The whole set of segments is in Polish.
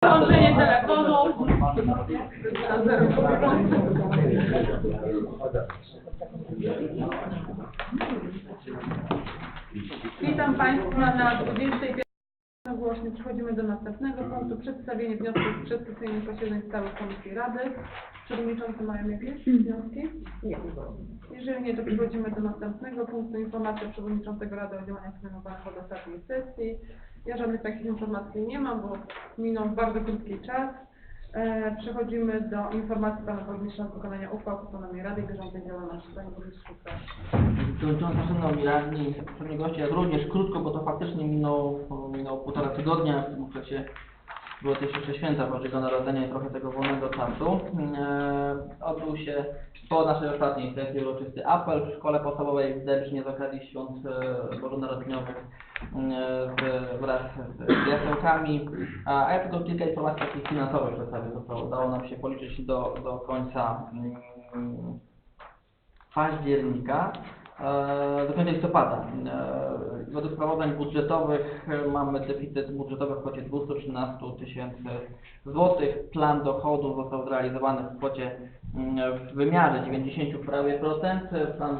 Telefonu. Witam Państwa na 21. Głośnie przechodzimy do następnego punktu. Przedstawienie wniosków z przedstawienia posiedzeń stałych Komisji Rady. Przewodniczący mają jakieś wnioski? Nie. Jeżeli nie, to przechodzimy do następnego punktu. Informacja Przewodniczącego Rady o działaniach planowanych od ostatniej sesji. Ja żadnych takich informacji nie mam, bo minął bardzo krótki czas. E, przechodzimy do informacji Pana Burmistrza z wykonania uchwał w autonomii Rady bieżącej działalności. Panie Burmistrzu, proszę. Przewodnicząca Szanowni Radni, szanowni goście, jak również krótko, bo to faktycznie minął, minął półtora tygodnia, w tym okresie było też jeszcze święta Bożego Narodzenia i trochę tego wolnego czasu. E, odbył się po naszej ostatniej sesji uroczysty apel w szkole podstawowej w Dębrznie z okazji świąt e, bożonarodzeniowych e, wraz z jasełkami. A a ja tylko kilka informacji takich finansowych przedstawię, to co udało nam się policzyć do, do końca mm, października do końca listopada. E, Według sprawozdań budżetowych e, mamy deficyt budżetowy w kwocie 213 tysięcy złotych. Plan dochodów został zrealizowany w kwocie mm, w wymiarze 90 prawie procent. Plan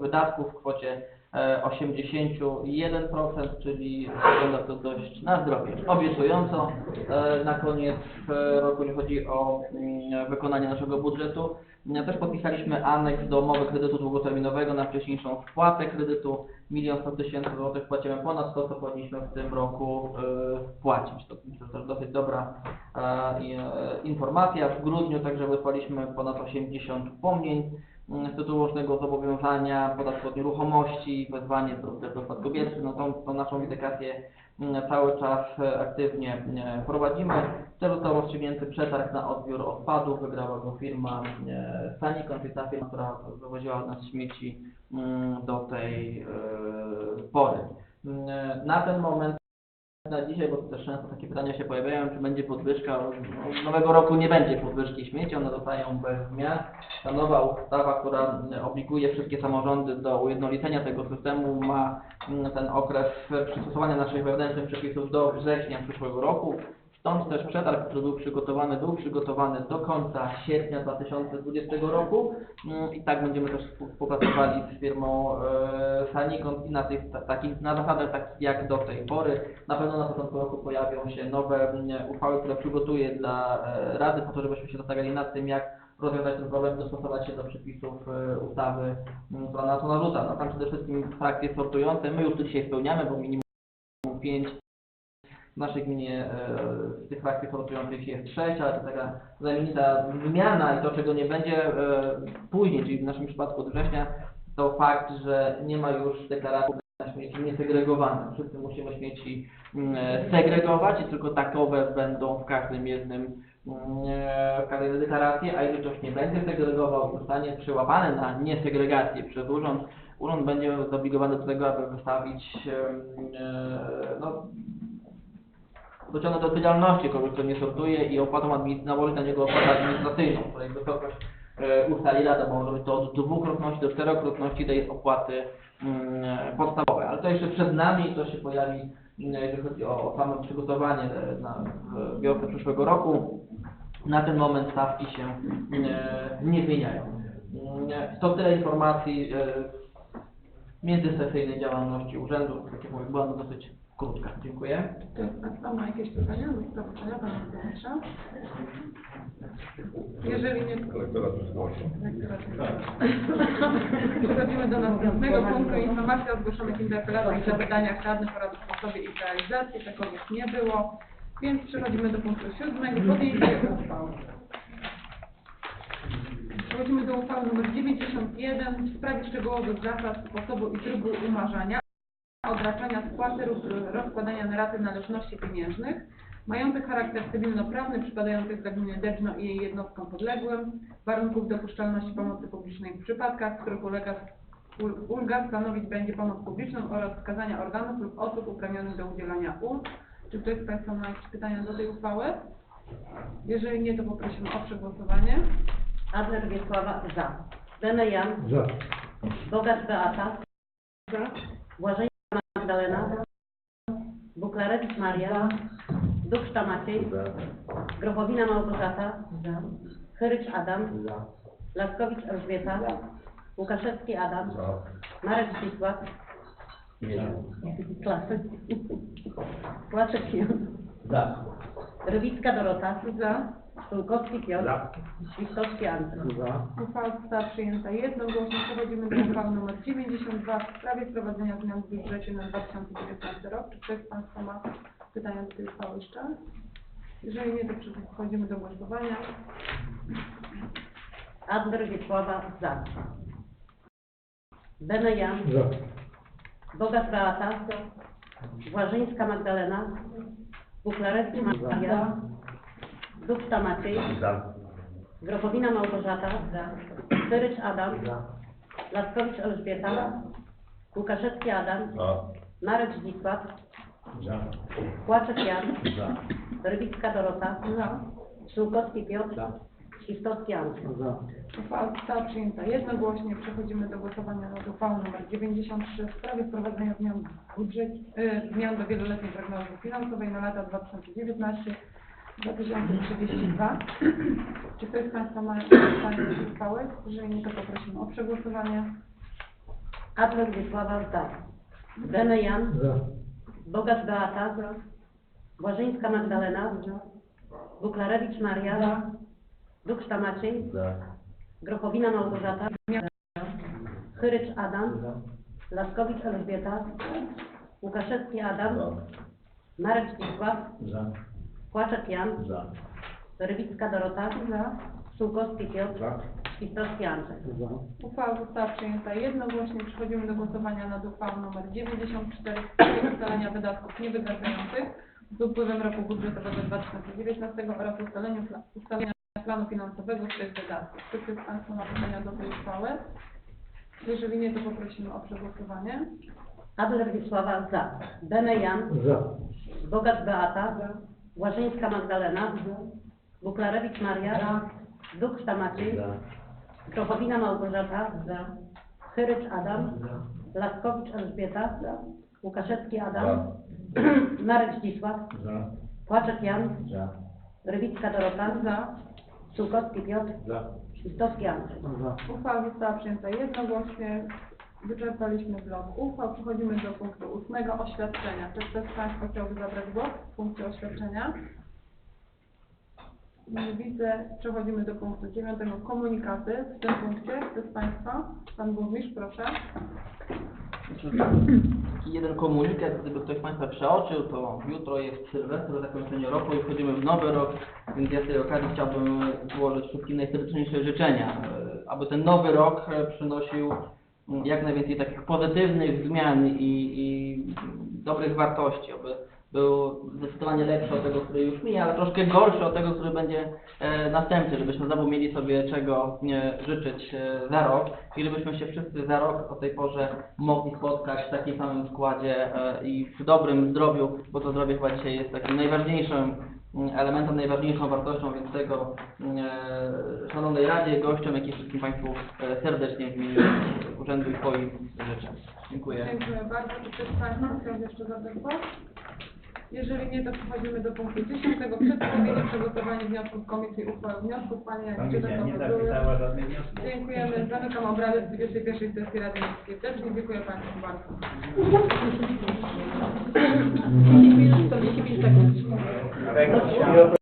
wydatków w kwocie e, 81%, czyli wygląda to dość na zdrowie. Obiecująco e, na koniec e, roku, jeśli chodzi o mm, wykonanie naszego budżetu. Też podpisaliśmy aneks do umowy kredytu długoterminowego na wcześniejszą spłatę kredytu. Milion sto tysięcy złotych płacimy ponad to, co powinniśmy w tym roku e, wpłacić. To myślę, że też dosyć dobra e, e, informacja. W grudniu także wysłaliśmy ponad 80 upomnień mm, z tytułu łącznego zobowiązania podatku od nieruchomości, wezwanie do, spadkobiercy. No tą, tą naszą wydekację mm, cały czas e, aktywnie e, prowadzimy. Też został rozstrzygnięty przetarg na odbiór odpadów. Wygrała go firma e, Sanikon, czyli ta firma, która wywoziła od nas śmieci mm, do tej pory. Mm, Na ten moment, na dzisiaj, bo też często takie pytania się pojawiają, czy będzie podwyżka. Od nowego roku nie będzie podwyżki śmieci, one zostają bez zmian. Ta nowa ustawa, która obliguje wszystkie samorządy do ujednolicenia tego systemu, ma mm, ten okres przystosowania naszych wewnętrznych przepisów do września przyszłego roku. Stąd też przetarg, który był przygotowany, był przygotowany do końca sierpnia 2020 roku Mm, i tak będziemy też współ- współpracowali z firmą e, Sanikon i na, tych, ta, takich, na zasadach takich jak do tej pory. Na pewno na początku roku pojawią się nowe mm, uchwały, które przygotuję dla e, Rady po to, żebyśmy się zastanawiali nad tym, jak rozwiązać ten problem, dostosować się do przepisów e, ustawy, mm, która na to narzuca. No, tam przede wszystkim frakcje sortujące, my już to dzisiaj spełniamy, bo minimum 5 w naszej gminie e, z tych frakcji sortujących jest 6, ale to taka zamienita zmiana i to, czego nie będzie e, później, czyli w naszym przypadku od września, to fakt, że nie ma już deklaracji na śmieci niesegregowane. Wszyscy musimy śmieci mm, e, segregować i tylko takowe będą w każdym jednym mm, w każdej deklaracji, a jeżeli ktoś nie będzie segregował zostanie przyłapany na niesegregację przez urząd, urząd będzie zobligowany do tego, aby wystawić no, dociągnąć do odpowiedzialności kogoś, kto nie sortuje i opłatą nałożyć na niego opłatę administracyjną, której wysokość e, ustali Rada, bo może być to od dwukrotności do czterokrotności tej opłaty mm, podstawowej. Ale to jeszcze przed nami, to się pojawi, mm, jeżeli chodzi o, o samo przygotowanie e, na w przyszłego roku. Na ten moment stawki się e, nie zmieniają. Mm, To tyle informacji międzysesyjnej działalności urzędu. Tak jak mówię, była ona dosyć krótka. Dziękuję. Czy Pan ma jakieś pytania do sprawozdania Pana Burmistrza? Jeżeli nie, Elektorat już zgłosił. Przechodzimy do następnego punktu. Informacja o zgłoszonych interpelacjach i zapytaniach radnych oraz sposobie ich realizacji. Takowych nie było. Więc przechodzimy do punktu siódmego. Podjęcie uchwały. Przechodzimy do uchwały nr 91 w sprawie szczegółowych zasad, sposobu i trybu umarzania, odraczania spłaty lub rozkładania na raty należności pieniężnych, mających charakter cywilnoprawny, przypadających dla gminy Dębno i jej jednostkom podległym, warunków dopuszczalności pomocy publicznej w przypadkach, w których ulega ul- ulga stanowić będzie pomoc publiczną oraz wskazania organów lub osób uprawnionych do udzielania ulg. Czy ktoś z Państwa ma jakieś pytania do tej uchwały? Jeżeli nie, to poprosimy o przegłosowanie. Adler Wiesława za. Bene Jan. Za. Bogacz Beata. Za. Błażej Magdalena. Buklarewicz Maria. Dukszta Maciej. Grochowina Małgorzata. Chyrycz Adam. Laskowicz Elżbieta. Łukaszewski Adam. Marek Zdzisław. Klasy. Płaczek Jan. Za. Rybicka Dorota. Za. Sulkowski Piotr. Za. Świstowski Andrzej. Za. Uchwała została przyjęta jednogłośnie. Przechodzimy do uchwały nr 92 w sprawie wprowadzenia zmian w budżecie na 2019 rok. Czy ktoś z Państwa ma pytania do tej uchwały jeszcze? Jeżeli nie, to przechodzimy do głosowania. Adler Wiesława. Za. Bene Jan. Za. Bogat Beata. Błażyńska Magdalena. Buklarewski Maria. Dukta Maciej. Za. Grochowina Małgorzata. Chyrycz Adam. Laskowicz Elżbieta. Łukaszewski Adam. Za. Marek Zdzisław. Za. Płaczek Jan. Za. Rybicka Dorota. Za. Szulkowski Piotr. Świstowski Andrzej. Za. Uchwała została przyjęta jednogłośnie. Przechodzimy do głosowania nad uchwałą nr 93 w sprawie wprowadzenia zmian w budżecie, y, zmian do wieloletniej prognozy finansowej na lata 2019-2032. Czy ktoś z Państwa ma jakieś pytania do tej uchwały? Jeżeli nie, to poprosimy o przegłosowanie. Adler Wiesława. Za. Bene Jan. Za. Bogat Beata. Błażyńska Magdalena. Buklarewicz Maria. Dukszta Maciej. Za. Grochowina Małgorzata. Chyrycz Adam. Za. Laskowicz Elżbieta. Łukaszewski Adam. Za. Marek Zdzisław. Za. Płaczek Jan. Za. Rybicka Dorota. Za. Szulkowski Piotr. Za. Świstowski Andrzej. Za. Uchwała została przyjęta jednogłośnie. Przechodzimy do głosowania nad uchwałą nr 94 w sprawie ustalenia wydatków niewygasających z upływem roku budżetowego 2019 oraz ustalenia, pla- ustalenia planu finansowego z tych wydatków. Czy ktoś z Państwa ma pytania do tej uchwały? Jeżeli nie, to poprosimy o przegłosowanie. Adler Wiesława. Za. Bene Jan. Za. Bogat Beata. Błażyńska Magdalena. Buklarewicz Maria. Dukszta Maciej. Za. Grochowina Małgorzata. Chyrycz Adam. Za. Laskowicz Elżbieta. Łukaszewski Za. Adam. Marek Zdzisław. Za. Płaczek Jan. Za. Rybicka Dorota. Za. Piotr. Za. Świstowski Andrzej. Za. Uchwała została przyjęta jednogłośnie. Wyczerpaliśmy blok uchwał. Przechodzimy do punktu ósmego oświadczenia. Czy ktoś z Państwa chciałby zabrać głos w punkcie oświadczenia? Nie widzę. Przechodzimy do punktu dziewiątego. Komunikaty. W tym punkcie ktoś z Państwa? Pan Burmistrz, proszę. Jeden komunikat, gdyby ktoś Państwa przeoczył, to jutro jest Sylwester, zakończenie roku i wchodzimy w nowy rok, więc ja z tej okazji chciałbym złożyć wszystkim najserdeczniejsze życzenia, e, aby ten nowy rok e, przynosił jak najwięcej takich pozytywnych zmian i, i dobrych wartości, aby był zdecydowanie lepszy od tego, który już mija, ale troszkę gorszy od tego, który będzie e, następny, żebyśmy znowu mieli sobie czego e, życzyć e, za rok i żebyśmy się wszyscy za rok o tej porze mogli spotkać w takim samym składzie e, i w dobrym zdrowiu, bo to zdrowie chyba dzisiaj jest takim najważniejszym mm, elementem, najważniejszą wartością, więc tego e, Szanownej Radzie, gościom, jak i wszystkim Państwu e, serdecznie w imieniu Urzędu i swoim życzę. Dziękuję. Dziękuję bardzo. Czy ktoś z Państwa chciałby jeszcze zabrać głos? Jeżeli nie, to przechodzimy do punktu dziesiątego. Przedstawienie przegłosowanie wniosków Komisji Uchwał Wniosków. Panie, to nie zapisała żadnych wniosków. Dziękujemy. Zamykam obrady 21 sesji Rady Miejskiej w Dębnie. Dziękuję Państwu bardzo. 10 minut, 40 sekund. Marek,